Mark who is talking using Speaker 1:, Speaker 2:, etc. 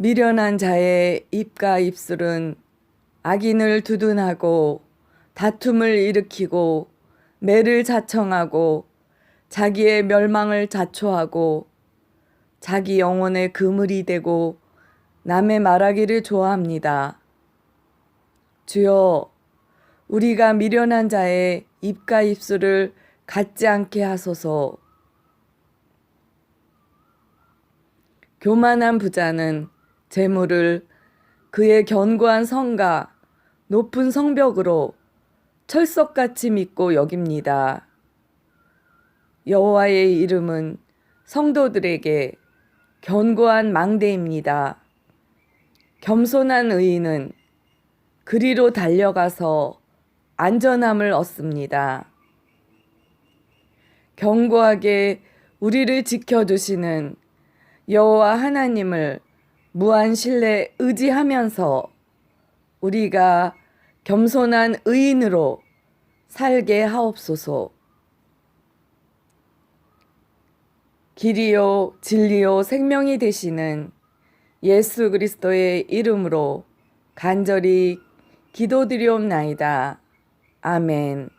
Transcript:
Speaker 1: 미련한 자의 입과 입술은 악인을 두둔하고 다툼을 일으키고 매를 자청하고 자기의 멸망을 자초하고 자기 영혼의 그물이 되고 남의 말하기를 좋아합니다. 주여, 우리가 미련한 자의 입과 입술을 갖지 않게 하소서. 교만한 부자는 재물을 그의 견고한 성과 높은 성벽으로 철석같이 믿고 여깁니다. 여호와의 이름은 성도들에게 견고한 망대입니다. 겸손한 의인은 그리로 달려가서 안전함을 얻습니다. 견고하게 우리를 지켜주시는 여호와 하나님을 무한 신뢰 의지하면서 우리가 겸손한 의인으로 살게 하옵소서. 길이요 진리요 생명이 되시는 예수 그리스도의 이름으로 간절히 기도드리옵나이다. 아멘.